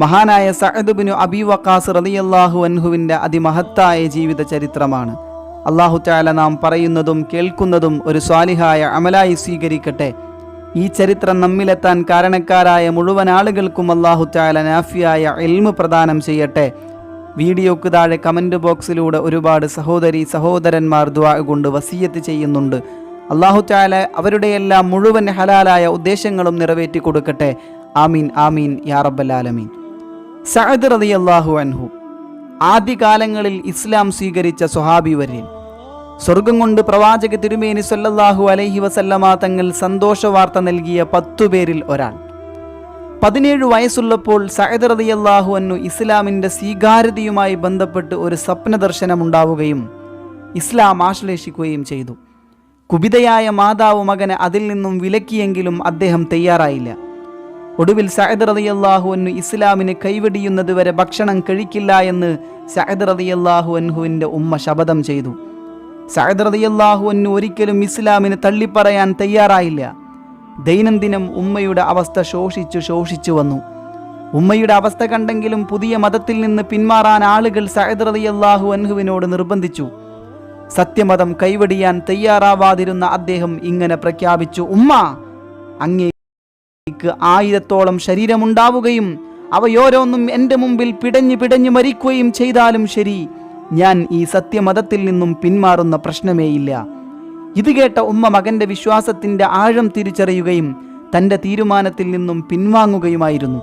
മഹാനായ സഅദ്ബിനു അബി വക്കാസ് റളിയല്ലാഹു അൻഹുവിന്റെ അതിമഹത്തായ ജീവിത ചരിത്രമാണ്. അള്ളാഹു നാം പറയുന്നതും കേൾക്കുന്നതും ഒരു സ്വാലിഹായ അമലായി സ്വീകരിക്കട്ടെ. ഈ ചരിത്രം നമ്മിലെത്താൻ കാരണക്കാരായ മുഴുവൻ ആളുകൾക്കും അള്ളാഹു തആല നാഫിയായ എൽമ് പ്രദാനം ചെയ്യട്ടെ. വീഡിയോക്ക് താഴെ കമന്റ് ബോക്സിലൂടെ ഒരുപാട് സഹോദരി സഹോദരന്മാർ ദ്വാ കൊണ്ട് വസീയത്ത് ചെയ്യുന്നുണ്ട്. അള്ളാഹു താല അവരുടെയെല്ലാം മുഴുവൻ ഹലാലായ ഉദ്ദേശങ്ങളും നിറവേറ്റി കൊടുക്കട്ടെ ആമീൻ ആമീൻ യാ റബ്ബൽ ആലമീൻ. സഅദ് റളിയല്ലാഹു അൻഹു. ആദ്യകാലങ്ങളിൽ ഇസ്ലാം സ്വീകരിച്ച സ്വഹാബി വര്യൻ. സ്വർഗം കൊണ്ട് പ്രവാചക തിരുമേനി സല്ലല്ലാഹു അലൈഹി വസല്ലമ തങ്ങൾ സന്തോഷ വാർത്ത നൽകിയ പത്തു പേരിൽ ഒരാൾ. പതിനേഴ് വയസ്സുള്ളപ്പോൾ സഅദ് റളിയല്ലാഹു അൻഹു ഇസ്ലാമിന്റെ സ്വീകാര്യതയുമായി ബന്ധപ്പെട്ട് ഒരു സ്വപ്ന ദർശനമുണ്ടാവുകയും ഇസ്ലാം ആശ്ലേഷിക്കുകയും ചെയ്തു. കുപിതയായ മാതാവ് മകനെ അതിൽ നിന്നും വിലക്കിയെങ്കിലും അദ്ദേഹം തയ്യാറായില്ല. ഒടുവിൽ സഹദ് റളിയല്ലാഹു അൻഹു ഇസ്ലാമിന് കൈവെടിയുന്നത് വരെ ഭക്ഷണം കഴിക്കില്ല എന്ന് സഹദ് റളിയല്ലാഹു അൻഹുവിന്റെ ഉമ്മ ശപഥം ചെയ്തു. സഹദ് റളിയല്ലാഹു അൻഹു ഒരിക്കലും ഇസ്ലാമിന് തള്ളിപ്പറയാൻ തയ്യാറായില്ല. ദൈനംദിനം ഉമ്മയുടെ അവസ്ഥ ശോഷിച്ചു ശോഷിച്ചു വന്നു. ഉമ്മയുടെ അവസ്ഥ കണ്ടെങ്കിലും പുതിയ മതത്തിൽ നിന്ന് പിന്മാറാൻ ആളുകൾ സഹദ് റളിയല്ലാഹു അൻഹുവിനോട് നിർബന്ധിച്ചു. സത്യമതം കൈവടിയാൻ തയ്യാറാവാതിരുന്ന അദ്ദേഹം ഇങ്ങനെ പ്രഖ്യാപിച്ചു ഉമ്മ അങ്ങേ എനിക്ക് ആയിരത്തോളം ശരീരമുണ്ടാവുകയും അവയോരോന്നും എന്റെ മുമ്പിൽ പിടഞ്ഞു പിടഞ്ഞു മരിക്കുകയും ചെയ്താലും ശരി. ഞാൻ ഈ സത്യമതത്തിൽ നിന്നും പിന്മാറുന്ന പ്രശ്നമേയില്ല. ഇത് കേട്ട ഉമ്മ മകന്റെ വിശ്വാസത്തിന്റെ ആഴം തിരിച്ചറിയുകയും തന്റെ തീരുമാനത്തിൽ നിന്നും പിൻവാങ്ങുകയുമായിരുന്നു.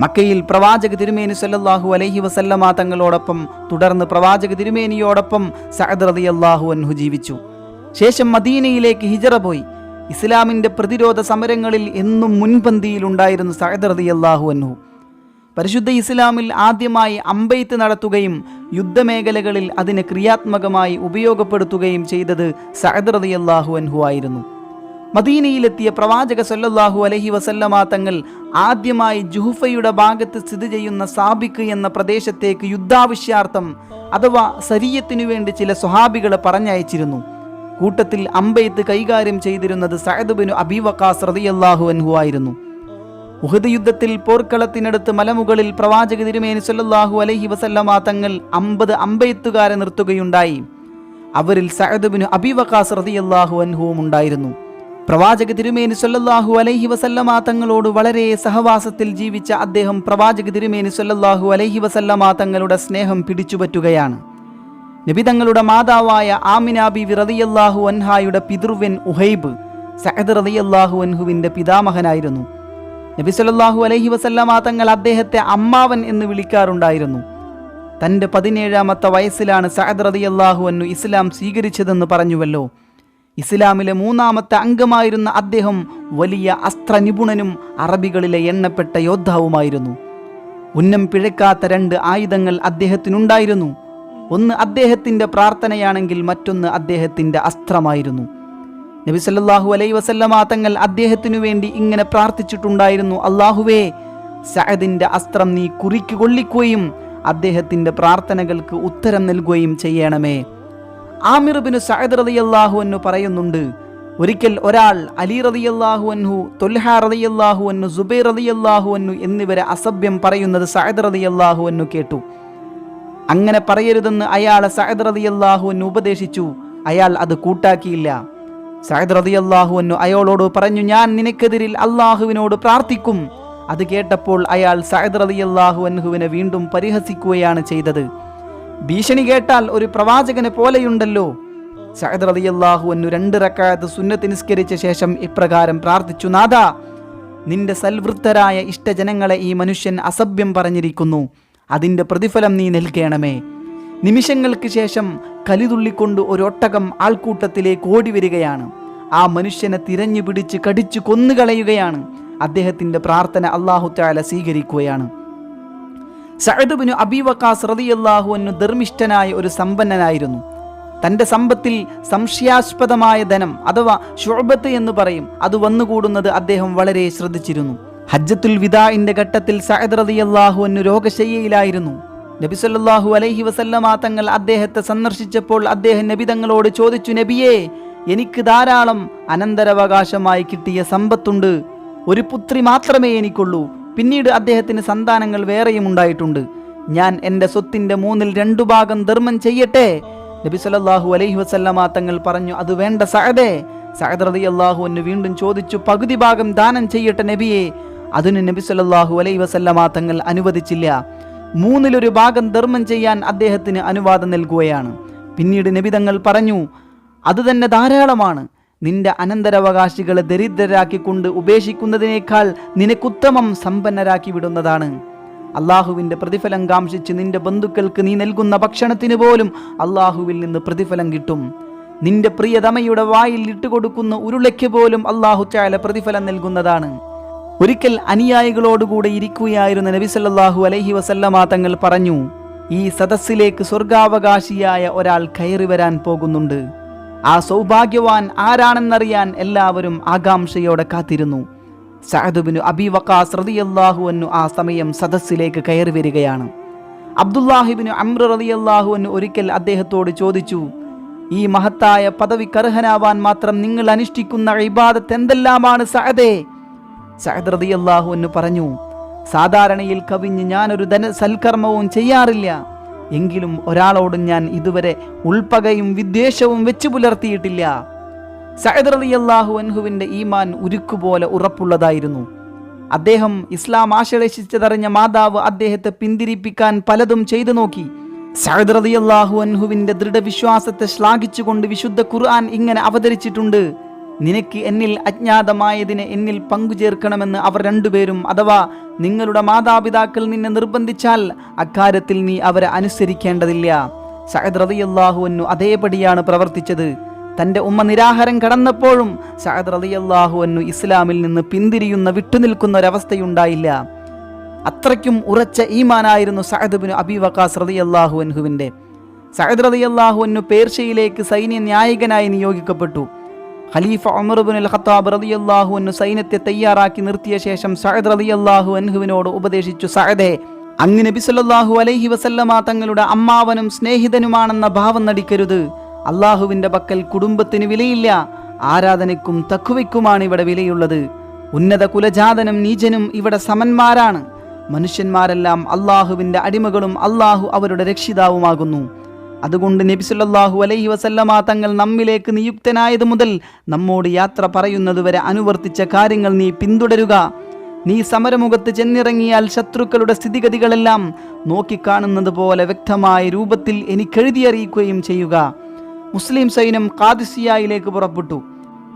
മക്കയിൽ പ്രവാചക തിരുമേനി സല്ലല്ലാഹു അലൈഹി വസല്ലമ തങ്ങളോടൊപ്പം തുടർന്ന് പ്രവാചക തിരുമേനിയോടൊപ്പം സഅദ് റളിയല്ലാഹു അൻഹു ജീവിച്ചു. ശേഷം മദീനയിലേക്ക് ഹിജറ പോയി. ഇസ്ലാമിന്റെ പ്രതിരോധ സമരങ്ങളിൽ എന്നും മുൻപന്തിയിലുണ്ടായിരുന്നു സഅദ് റളിയല്ലാഹു അൻഹു. പരിശുദ്ധ ഇസ്ലാമിൽ ആദ്യമായി അമ്പെയ്ത്ത് നടത്തുകയും യുദ്ധമേഖലകളിൽ അതിനെ ക്രിയാത്മകമായി ഉപയോഗപ്പെടുത്തുകയും ചെയ്തത് സഅദ് റളിയല്ലാഹു അൻഹു ആയിരുന്നു. മദീനയിലെത്തിയ പ്രവാചക സല്ലല്ലാഹു അലഹി വസല്ലമാ തങ്ങൾ ആദ്യമായി ജുഹുഫയുടെ ഭാഗത്ത് സ്ഥിതി ചെയ്യുന്ന സാബിക്ക് എന്ന പ്രദേശത്തേക്ക് യുദ്ധാവശ്യാർത്ഥം അഥവാ സരീയത്തിനു വേണ്ടി ചില സ്വഹാബികളെ പറഞ്ഞയച്ചിരുന്നു. കൂട്ടത്തിൽ അമ്പെയ്ത്ത് കൈകാര്യം ചെയ്തിരുന്നത് സഅദ് അബിവക്കാസ് റതിയല്ലാഹു അൻഹു ആയിരുന്നു. ഉഹദ് യുദ്ധത്തിൽ പോർക്കളത്തിനടുത്ത് മലമുകളിൽ പ്രവാചക തിരുമേനി സല്ലാഹു അലഹി വസല്ലമ തങ്ങൾ അമ്പത് അമ്പെയ്ത്തുകാരെ നിർത്തുകയുണ്ടായി. അവരിൽ സഅദ് അബിവക്കാസ് റതിയല്ലാഹു അൻഹുവും ഉണ്ടായിരുന്നു. പ്രവാചക തിരുമേനി സല്ലല്ലാഹു അലൈഹി വസല്ലമ തങ്ങളോട് വളരെ സഹവാസത്തിൽ ജീവിച്ച അദ്ദേഹം പ്രവാചക തിരുമേനി സല്ലല്ലാഹു അലൈഹി വസല്ലമ തങ്ങളുടെ സ്നേഹം പിടിച്ചുപറ്റുകയാണ്. നബി തങ്ങളുടെ മാതാവായ ആമിന വിറതിയല്ലാഹു അൻഹായുടെ പിതൃവൻ ഉഹൈബ് സഹദ് റതിയല്ലാഹു അൻഹുവിന്റെ പിതാമഹനായിരുന്നു. നബി സല്ലല്ലാഹു അലൈഹി വസല്ലമ തങ്ങൾ അദ്ദേഹത്തെ അമ്മാവൻ എന്ന് വിളിക്കാറുണ്ടായിരുന്നു. തന്റെ പതിനേഴാമത്തെ വയസ്സിലാണ് സഹദ് റതിയല്ലാഹു അൻഹു ഇസ്ലാം സ്വീകരിച്ചതെന്ന് പറഞ്ഞുവല്ലോ. ഇസ്ലാമിലെ മൂന്നാമത്തെ അംഗമായിരുന്ന അദ്ദേഹം വലിയ അസ്ത്ര നിപുണനും അറബികളിലെ എണ്ണപ്പെട്ട യോദ്ധാവുമായിരുന്നു. ഉന്നം പിഴക്കാത്ത രണ്ട് ആയുധങ്ങൾ അദ്ദേഹത്തിനുണ്ടായിരുന്നു. ഒന്ന് അദ്ദേഹത്തിന്റെ പ്രാർത്ഥനയാണെങ്കിൽ മറ്റൊന്ന് അദ്ദേഹത്തിന്റെ അസ്ത്രമായിരുന്നു. നബി സല്ലല്ലാഹു അലൈ വസല്ലമ തങ്ങൾ അദ്ദേഹത്തിനു വേണ്ടി ഇങ്ങനെ പ്രാർത്ഥിച്ചിട്ടുണ്ടായിരുന്നു അള്ളാഹുവേ സഹദിന്റെ അസ്ത്രം നീ കുറിക്ക് കൊള്ളിക്കുകയും അദ്ദേഹത്തിന്റെ പ്രാർത്ഥനകൾക്ക് ഉത്തരം നൽകുകയും ചെയ്യണമേ. ആമിർ ബിനു സഅദ് റളിയല്ലാഹു അൻഹു പറയുന്നുണ്ട് ഒരിക്കൽ ഒരാൾ അലി റളിയല്ലാഹു അൻഹു തൊൽഹ റളിയല്ലാഹു അൻഹു സുബൈർ റളിയല്ലാഹു അൻഹു എന്നിവരെ അസഭ്യം പറയുന്നത് സഅദ് റളിയല്ലാഹു അൻഹു കേട്ടു. അങ്ങനെ പറയരുതെന്ന് അയാളെ സഹദ് റളിയല്ലാഹു അൻഹു ഉപദേശിച്ചു. അയാൾ അത് കൂട്ടാക്കിയില്ല. സഹദ് റളിയല്ലാഹു അൻഹു അയാളോട് പറഞ്ഞു ഞാൻ നിനക്കെതിരിൽ അള്ളാഹുവിനോട് പ്രാർത്ഥിക്കും. അത് കേട്ടപ്പോൾ അയാൾ സഹദ് റളിയല്ലാഹു അൻഹുവിനെ വീണ്ടും പരിഹസിക്കുകയാണ് ചെയ്തത്. ഭീഷണി കേട്ടാൽ ഒരു പ്രവാചകനെ പോലെയുണ്ടല്ലോ. സഹദ് റളിയല്ലാഹു അൻഹു രണ്ട് റക്കായത്ത് സുന്നത്ത് നിസ്കരിച്ച ശേഷം ഇപ്രകാരം പ്രാർത്ഥിച്ചു നാഥ നിന്റെ സൽവൃത്തരായ ഇഷ്ടജനങ്ങളെ ഈ മനുഷ്യൻ അസഭ്യം പറഞ്ഞിരിക്കുന്നു. അതിന്റെ പ്രതിഫലം നീ നൽകണമേ. നിമിഷങ്ങൾക്ക് ശേഷം കലിതുള്ളിക്കൊണ്ട് ഒരൊട്ടകം ആൾക്കൂട്ടത്തിലേക്ക് ഓടി വരികയാണ് ആ മനുഷ്യനെ തിരഞ്ഞു പിടിച്ച് കടിച്ചു കൊന്നുകളയുകയാണ്. അദ്ദേഹത്തിന്റെ പ്രാർത്ഥന അള്ളാഹു താല സ്വീകരിക്കുകയാണ്. സഅദ് ബിനു അബി വക്കാസ് റളിയല്ലാഹു അൻഹു ധർമ്മിഷ്ഠനായ ഒരു സമ്പന്നനായിരുന്നു. തന്റെ സമ്പത്തിൽ സംശയാസ്പദമായ ധനം അഥവാ ഷുഅബത്ത് എന്ന് പറയും. അത് വന്നുകൂടുന്നത് അദ്ദേഹം വളരെ ശ്രദ്ധിച്ചിരുന്നു. ഹജ്ജത്തുൽ വിദാഇന്റെ ഘട്ടത്തിൽ സഅദ് റളിയല്ലാഹു അൻഹു രോഗശയ്യയിലായിരുന്നു. നബി സല്ലല്ലാഹു അലൈഹി വസല്ലമ തങ്ങൾ അദ്ദേഹത്തെ സന്ദർശിച്ചപ്പോൾ അദ്ദേഹം നബി തങ്ങളോട് ചോദിച്ചു നബിയേ എനിക്ക് ധാരാളം അനന്തരാവകാശമായി കിട്ടിയ സമ്പത്തുണ്ട്. ഒരു പുത്രി മാത്രമേ എനിക്കുള്ളൂ. പിന്നീട് അദ്ദേഹത്തിന് സന്താനങ്ങൾ വേറെയും ഉണ്ടായിട്ടുണ്ട്. ഞാൻ എന്റെ സ്വത്തിന്റെ മൂന്നിൽ രണ്ടു ഭാഗം ധർമ്മം ചെയ്യട്ടെ? നബി സല്ലല്ലാഹു അലൈഹി വസല്ലമ തങ്ങൾ പറഞ്ഞു അത് വേണ്ട സഅദേ. സഅദ് റളിയല്ലാഹു അൻഹു വീണ്ടും ചോദിച്ചു പകുതി ഭാഗം ദാനം ചെയ്യട്ടെ നബിയെ. അതിന് നബി സല്ലാഹു അലൈ വസല്ലമ തങ്ങൾ അനുവദിച്ചില്ല. മൂന്നിലൊരു ഭാഗം ധർമ്മം ചെയ്യാൻ അദ്ദേഹത്തിന് അനുവാദം നൽകുകയാണ്. പിന്നീട് നബി തങ്ങൾ പറഞ്ഞു അത് തന്നെ ധാരാളമാണ്. നിന്റെ അനന്തരാവകാശികളെ ദരിദ്രരാക്കിക്കൊണ്ട് ഉപേക്ഷിക്കുന്നതിനേക്കാൾ നിനക്കുത്തമം സമ്പന്നരാക്കി വിടുന്നതാണ്. അള്ളാഹുവിന്റെ പ്രതിഫലം കാംക്ഷിച്ച് നിന്റെ ബന്ധുക്കൾക്ക് നീ നൽകുന്ന ഭക്ഷണത്തിന് പോലും അള്ളാഹുവിൽ നിന്ന് പ്രതിഫലം കിട്ടും. നിന്റെ പ്രിയതമയുടെ വായിൽ ഇട്ടുകൊടുക്കുന്ന ഉരുളയ്ക്ക് പോലും അള്ളാഹു ചായ പ്രതിഫലം നൽകുന്നതാണ്. ഒരിക്കൽ അനുയായികളോടുകൂടെ ഇരിക്കുകയായിരുന്ന നബി സല്ലല്ലാഹു അലൈഹി വസല്ലമ തങ്ങൾ പറഞ്ഞു ഈ സദസ്സിലേക്ക് സ്വർഗാവകാശിയായ ഒരാൾ കയറി വരാൻ പോകുന്നുണ്ട്. ആ സൗഭാഗ്യവാൻ ആരാണെന്നറിയാൻ എല്ലാവരും ആകാംക്ഷയോടെ കാത്തിരുന്നു. സഹദുബിനു അബി വക്കാസ് റളിയല്ലാഹു അൻഹു ആ സമയം സദസ്സിലേക്ക് കയറി വരികയാണ്. അബ്ദുല്ലാഹിബിനു അമ്ര റളിയല്ലാഹു അൻഹു ഒരിക്കൽ അദ്ദേഹത്തോട് ചോദിച്ചു ഈ മഹത്തായ പദവി പദവിക്കർഹനാവാൻ മാത്രം നിങ്ങൾ അനുഷ്ഠിക്കുന്ന ഇബാദത്ത് എന്തെല്ലാമാണ് സഅദേ റതി റളിയല്ലാഹു അൻഹു പറഞ്ഞു സാധാരണയിൽ കവിഞ്ഞ് ഞാനൊരു ധന സൽക്കർമ്മവും ചെയ്യാറില്ല. എങ്കിലും ഒരാളോട് ഞാൻ ഇതുവരെ ഉൾപ്പകയും വിദ്വേഷവും വെച്ചു പുലർത്തിയിട്ടില്ല. സഅദ് റളിയല്ലാഹു അൻഹുവിന്റെ ഈമാൻ ഉരുക്കുപോലെ ഉറപ്പുള്ളതായിരുന്നു. അദ്ദേഹം ഇസ്ലാം ആശ്ലേഷിച്ചതറിഞ്ഞ മാതാവ് അദ്ദേഹത്തെ പിന്തിരിപ്പിക്കാൻ പലതും ചെയ്തു നോക്കി. സഅദ് റളിയല്ലാഹു അൻഹുവിന്റെ ദൃഢവിശ്വാസത്തെ ശ്ലാഘിച്ചുകൊണ്ട് വിശുദ്ധ ഖുർആൻ ഇങ്ങനെ അവതരിച്ചിട്ടുണ്ട്. നിനക്ക് എന്നിൽ അജ്ഞാതമായതിന് എന്നിൽ പങ്കുചേർക്കണമെന്ന് അവർ രണ്ടുപേരും അഥവാ നിങ്ങളുടെ മാതാപിതാക്കൾ നിന്നെ നിർബന്ധിച്ചാൽ അക്കാര്യത്തിൽ നീ അവരെ അനുസരിക്കേണ്ടതില്ല. സഹദ് റളിയല്ലാഹു അൻഹു അതേപടിയാണ് പ്രവർത്തിച്ചത്. തന്റെ ഉമ്മ നിരാഹാരം കടന്നപ്പോഴും സഹദ് റളിയല്ലാഹു അൻഹു ഇസ്ലാമിൽ നിന്ന് പിന്തിരിയുന്ന വിട്ടുനിൽക്കുന്ന ഒരവസ്ഥയുണ്ടായില്ല അത്രയ്ക്കും ഉറച്ച ഈമാനായിരുന്നു Saad bin Abi Waqqas Saad റളിയല്ലാഹു അൻഹു പേർഷ്യയിലേക്ക് സൈന്യ നായകനായി നിയോഗിക്കപ്പെട്ടു. ഖലീഫ ഉമർ ബിൻ അൽ ഖത്താബ് റളിയല്ലാഹു അൻഹു സൈന്യത്തെ തയ്യാറാക്കി നിർത്തിയ ശേഷം സഅദ് റളിയല്ലാഹു അൻഹുവിനോട് ഉപദേശിച്ചു. സഅദേ അങ്ങ് നബി സല്ലാഹു അലൈഹി വസല്ലമ തങ്ങളുടെ അമ്മാവനും സ്നേഹിതനുമാണെന്ന ഭാവം നടിക്കരുത്. അള്ളാഹുവിന്റെ പക്കൽ കുടുംബത്തിന് വിലയില്ല ആരാധനയ്ക്കും തക്കുവയ്ക്കുമാണ് ഇവിടെ വിലയുള്ളത്. ഉന്നത കുലജാതനും നീചനും ഇവിടെ സമന്മാരാണ്. മനുഷ്യന്മാരെല്ലാം അള്ളാഹുവിന്റെ അടിമകളും അള്ളാഹു അവരുടെ രക്ഷിതാവുമാകുന്നു. അതുകൊണ്ട് നബിസുല്ലാഹു അലൈഹി വസല്ലമ തങ്ങൾ നമ്മിലേക്ക് നിയുക്തനായത് മുതൽ നമ്മോട് യാത്ര പറയുന്നതുവരെ അനുവർത്തിച്ച കാര്യങ്ങൾ നീ പിന്തുടരുക. നീ സമരമുഖത്ത് ചെന്നിറങ്ങിയാൽ ശത്രുക്കളുടെ സ്ഥിതിഗതികളെല്ലാം നോക്കിക്കാണുന്നത് പോലെ വ്യക്തമായ രൂപത്തിൽ എനിക്കെഴുതിയറിയിക്കുകയും ചെയ്യുക. മുസ്ലിം സൈന്യം കാദിസിയായിലേക്ക് പുറപ്പെട്ടു.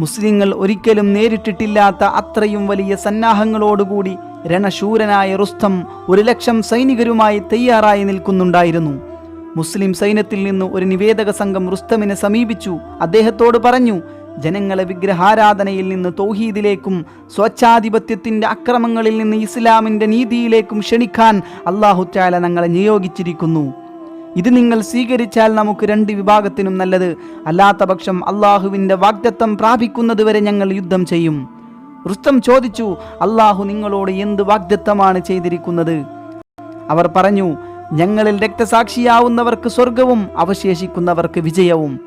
മുസ്ലിങ്ങൾ ഒരിക്കലും നേരിട്ടിട്ടില്ലാത്ത അത്രയും വലിയ സന്നാഹങ്ങളോടുകൂടി രണശൂരനായ റുസ്തം ഒരു ലക്ഷം സൈനികരുമായി തയ്യാറായി നിൽക്കുന്നുണ്ടായിരുന്നു. മുസ്ലിം സൈന്യത്തിൽ നിന്ന് ഒരു നിവേദക സംഘം റുസ്തമിനെ സമീപിച്ചു. അദ്ദേഹത്തോട് പറഞ്ഞു ജനങ്ങളെ വിഗ്രഹാരാധനയിൽ നിന്ന് തൗഹീദിലേക്കും സ്വച്ഛാധിപത്യത്തിന്റെ അക്രമങ്ങളിൽ നിന്ന് ഇസ്ലാമിന്റെ നീതിയിലേക്കും ക്ഷണിക്കാൻ അള്ളാഹുറ്റാല ഞങ്ങളെ നിയോഗിച്ചിരിക്കുന്നു. ഇത് നിങ്ങൾ സ്വീകരിച്ചാൽ നമുക്ക് രണ്ട് വിഭാഗത്തിനും നല്ലത്. അല്ലാത്ത പക്ഷം അള്ളാഹുവിന്റെ വാഗ്ദത്തം പ്രാപിക്കുന്നതുവരെ ഞങ്ങൾ യുദ്ധം ചെയ്യും. റുസ്തം ചോദിച്ചു അള്ളാഹു നിങ്ങളോട് എന്ത് വാഗ്ദത്തമാണ് ചെയ്തിരിക്കുന്നത്? അവർ പറഞ്ഞു ഞങ്ങളിൽ രക്തസാക്ഷിയാവുന്നവർക്ക് സ്വർഗവും അവശേഷിക്കുന്നവർക്ക് വിജയവും.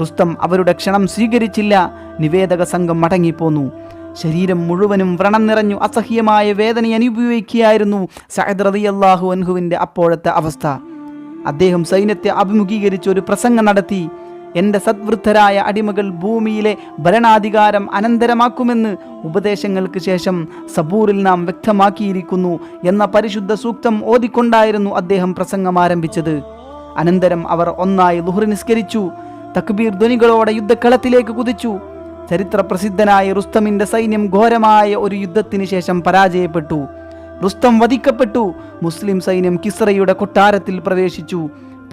റുസ്തം അവരുടെ ക്ഷണം സ്വീകരിച്ചില്ല നിവേദക സംഘം മടങ്ങിപ്പോന്നു. ശരീരം മുഴുവനും വ്രണം നിറഞ്ഞു അസഹ്യമായ വേദന അനുഭവിക്കുകയായിരുന്നു സഹദ് റളിയല്ലാഹു അൻഹുവിന്റെ അപ്പോഴത്തെ അവസ്ഥ. അദ്ദേഹം സൈന്യത്തെ അഭിമുഖീകരിച്ച് ഒരു പ്രസംഗം നടത്തി. എന്റെ സദ്വൃദ്ധരായ അടിമകൾ ഭൂമിയിലെ ഭരണാധികാരം അനന്തരമാക്കുമെന്ന് ഉപദേശങ്ങൾക്ക് ശേഷം സബൂറിൽ നാം വ്യക്തമാക്കിയിരിക്കുന്നു എന്ന പരിശുദ്ധ സൂക്തം ഓതിക്കൊണ്ടായിരുന്നു അദ്ദേഹം പ്രസംഗം ആരംഭിച്ചത്. അനന്തരം അവർ ഒന്നായി ലുഹർ നിസ്കരിച്ചു തക്ബീർ ധ്വനികളോടെ യുദ്ധക്കളത്തിലേക്ക് കുതിച്ചു. ചരിത്ര പ്രസിദ്ധനായ റുസ്തമിന്റെ സൈന്യം ഘോരമായ ഒരു യുദ്ധത്തിന് ശേഷം പരാജയപ്പെട്ടു. റുസ്തം വധിക്കപ്പെട്ടു മുസ്ലിം സൈന്യം കിസ്രയുടെ കൊട്ടാരത്തിൽ പ്രവേശിച്ചു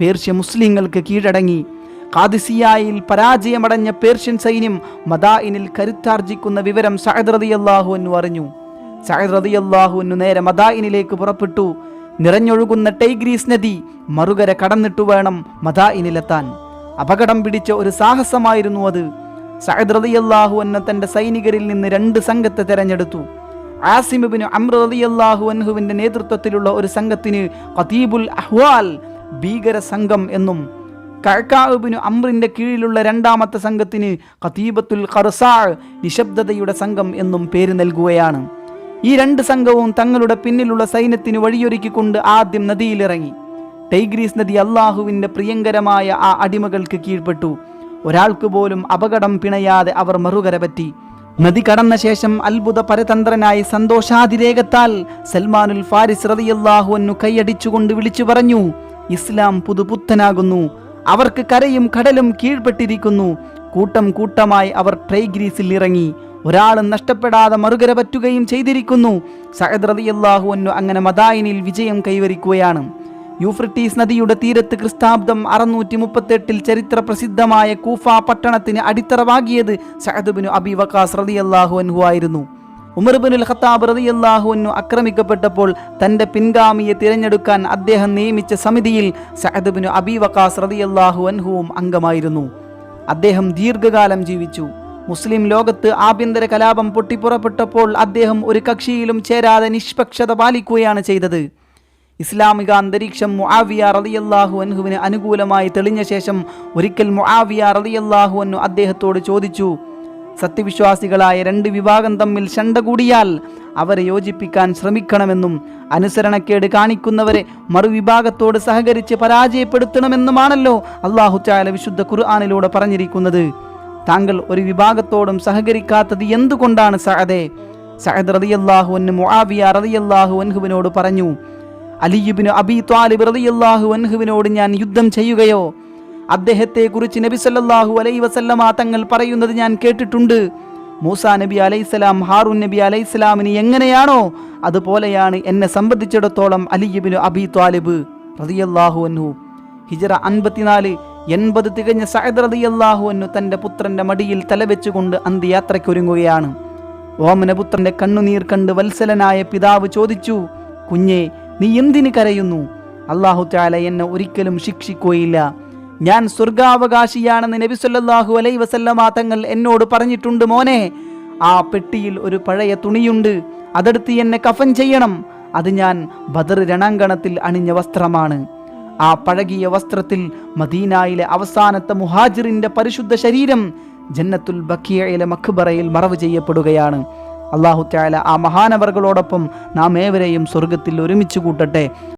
പേർഷ്യ മുസ്ലിങ്ങൾക്ക് കീഴടങ്ങി. കാദിസിയായിൽ പരാജയമടഞ്ഞ പേർഷ്യൻ സൈന്യം മദായിനിൽ കരുത്താർജിക്കുന്ന വിവരം സഅദ് റളിയല്ലാഹു അൻഹു അറിഞ്ഞു. സഅദ് റളിയല്ലാഹു അൻഹു നേരെ മദായിനിലേക്ക് പുറപ്പെട്ടു. നിറഞ്ഞൊഴുകുന്ന ടൈഗ്രീസ് നദി മറുകര കടന്നിട്ടു വേണം മദായിനിലെത്താൻ അപകടം പിടിച്ച ഒരു സാഹസമായിരുന്നു അത്. സഅദ് റളിയല്ലാഹു അൻഹു തന്റെ സൈനികരിൽ നിന്ന് രണ്ട് സംഘത്തെ തെരഞ്ഞെടുത്തു. ആസിമിബിന് അമ്ര റളിയല്ലാഹു അൻഹുവിന്റെ നേതൃത്വത്തിലുള്ള ഒരു സംഘത്തിന് ഖതീബുൽ അഹ്വാൽ ഭീകര സംഘം എന്നും കഴക്കാബിനു അമ്രിന്റെ കീഴിലുള്ള രണ്ടാമത്തെ സംഘത്തിന് ഖതീബത്തുൽ ഖർസാ നിശബ്ദതയുടെ സംഘം എന്നും പേര് നൽകുകയാണ്. ഈ രണ്ട് സംഘവും തങ്ങളുടെ പിന്നിലുള്ള സൈന്യത്തിന് വഴിയൊരുക്കിക്കൊണ്ട് ആദ്യം നദിയിലിറങ്ങി. ടൈഗ്രീസ് നദി അള്ളാഹുവിന്റെ പ്രിയങ്കരമായ ആ അടിമകൾക്ക് കീഴ്പ്പെട്ടു. ഒരാൾക്ക് പോലും അപകടം പിണയാതെ അവർ മറുകര പറ്റി. നദി കടന്ന ശേഷം അത്ഭുത പരതന്ത്രനായി സന്തോഷാതിരേകത്താൽ സൽമാനുൽ ഫാരിസ് റളിയല്ലാഹുവിനു കൈയടിച്ചുകൊണ്ട് വിളിച്ചു പറഞ്ഞു ഇസ്ലാം പുതുപുത്തനാകുന്നു അവർക്ക് കരയും കടലും കീഴ്പ്പെട്ടിരിക്കുന്നു. കൂട്ടം കൂട്ടമായി അവർ ട്രൈഗ്രീസിൽ ഇറങ്ങി. ഒരാളും നഷ്ടപ്പെടാതെ മറുകര പറ്റുകയും ചെയ്തിരിക്കുന്നു. സഹദ് അന്നു അങ്ങനെ മദായിനിൽ വിജയം കൈവരിക്കുകയാണ്. യൂഫ്രട്ടീസ് നദിയുടെ തീരത്ത് ക്രിസ്താബ്ദം അറുന്നൂറ്റി മുപ്പത്തെട്ടിൽ ചരിത്ര പ്രസിദ്ധമായ കൂഫ പട്ടണത്തിന് അടിത്തറവാകിയത് സഹദുബിനു അബി വക്കാസ് റളിയല്ലാഹു അൻഹു ആയിരുന്നു. ഉമർബിനുൽ ഖത്താബ് റളിയല്ലാഹു അൻഹു ആക്രമിക്കപ്പെട്ടപ്പോൾ തന്റെ പിൻഗാമിയെ തിരഞ്ഞെടുക്കാൻ അദ്ദേഹം നിയമിച്ച സമിതിയിൽ സഹദുബിനു അബി വക്കാസ് റളിയല്ലാഹു അൻഹുവും അംഗമായിരുന്നു. അദ്ദേഹം ദീർഘകാലം ജീവിച്ചു. മുസ്ലിം ലോകത്ത് ആഭ്യന്തര കലാപം പൊട്ടിപ്പുറപ്പെട്ടപ്പോൾ അദ്ദേഹം ഒരു കക്ഷിയിലും ചേരാതെ നിഷ്പക്ഷത പാലിക്കുകയാണ് ചെയ്തത്. ഇസ്ലാമിക അന്തരീക്ഷം മുആവിയ റളിയല്ലാഹു അൻഹുവിന് അനുകൂലമായി തെളിഞ്ഞ ശേഷം ഒരിക്കൽ മുആവിയ റളിയല്ലാഹു അൻഹു അദ്ദേഹത്തോട് ചോദിച്ചു സത്യവിശ്വാസികളായ രണ്ട് വിഭാഗം തമ്മിൽ ശണ്ട കൂടിയാൽ അവരെ യോജിപ്പിക്കാൻ ശ്രമിക്കണമെന്നും അനുസരണക്കേട് കാണിക്കുന്നവരെ മറുവിഭാഗത്തോട് സഹകരിച്ച് പരാജയപ്പെടുത്തണമെന്നുമാണല്ലോ അള്ളാഹു ചായാല വിശുദ്ധ ഖുർആാനിലൂടെ പറഞ്ഞിരിക്കുന്നത്. താങ്കൾ ഒരു വിഭാഗത്തോടും സഹകരിക്കാത്തത് എന്തുകൊണ്ടാണ് സഹദേ സഹദ് റളിയല്ലാഹു അൻഹു മുആവിയ റളിയല്ലാഹു അൻഹുവിനോട് പറഞ്ഞു അലിയുബിന് അബി ത്വാലിബ് റളിയല്ലാഹു അൻഹുവിനോട് ഞാൻ യുദ്ധം ചെയ്യുകയോ അദ്ദേഹത്തെ കുറിച്ച് നബി സല്ലല്ലാഹു അലൈഹി വസല്ലമ തങ്ങൾ പറയുന്നത് ഞാൻ കേട്ടിട്ടുണ്ട്. മൂസ നബി അലൈഹിസ്സലാം ഹാറൂൻ നബി അലൈഹിസ്സലാമിന് എങ്ങനെയാണോ അതുപോലെയാണ് എന്നെ സംബന്ധിച്ചിടത്തോളം അലിയുബിന് അബി ത്വാലിബ് റളിയല്ലാഹു അൻഹു. ഹിജറ അൻപത്തിനാല് എൺപത് തികഞ്ഞ സഹദ് റളിയല്ലാഹു അൻഹു തന്റെ പുത്രന്റെ മടിയിൽ തലവെച്ചുകൊണ്ട് അന്ത്യയാത്രയ്ക്കൊരുങ്ങുകയാണ്. ഓമനപുത്രന്റെ കണ്ണുനീർ കണ്ട് വത്സലനായ പിതാവ് ചോദിച്ചു കുഞ്ഞേ നീ എന്തിന് കരയുന്നു? അള്ളാഹു ചാല എന്നെ ഒരിക്കലും ശിക്ഷിക്കുകയില്ല. ഞാൻ സ്വർഗാവകാശിയാണെന്ന് നബി സല്ലല്ലാഹു അലൈ വസല്ലമ തങ്ങൾ എന്നോട് പറഞ്ഞിട്ടുണ്ട് മോനെ. ആ പെട്ടിയിൽ ഒരു പഴയ തുണിയുണ്ട്. അതെടുത്ത് എന്നെ കഫൻ ചെയ്യണം. അത് ഞാൻ ബദർ രണാങ്കണത്തിൽ അണിഞ്ഞ വസ്ത്രമാണ്. ആ പഴകിയ വസ്ത്രത്തിൽ മദീനായിലെ അവസാനത്തെ മുഹാജിറിന്റെ പരിശുദ്ധ ശരീരം ജന്നത്തുൽ ബക്കിയയിലെ മഖ്ബറയിൽ മറവ് ചെയ്യപ്പെടുകയാണ്. അള്ളാഹു ത്യാല ആ മഹാനവറുകളോടൊപ്പം നാം ഏവരെയും സ്വർഗത്തിൽ ഒരുമിച്ച് കൂട്ടട്ടെ.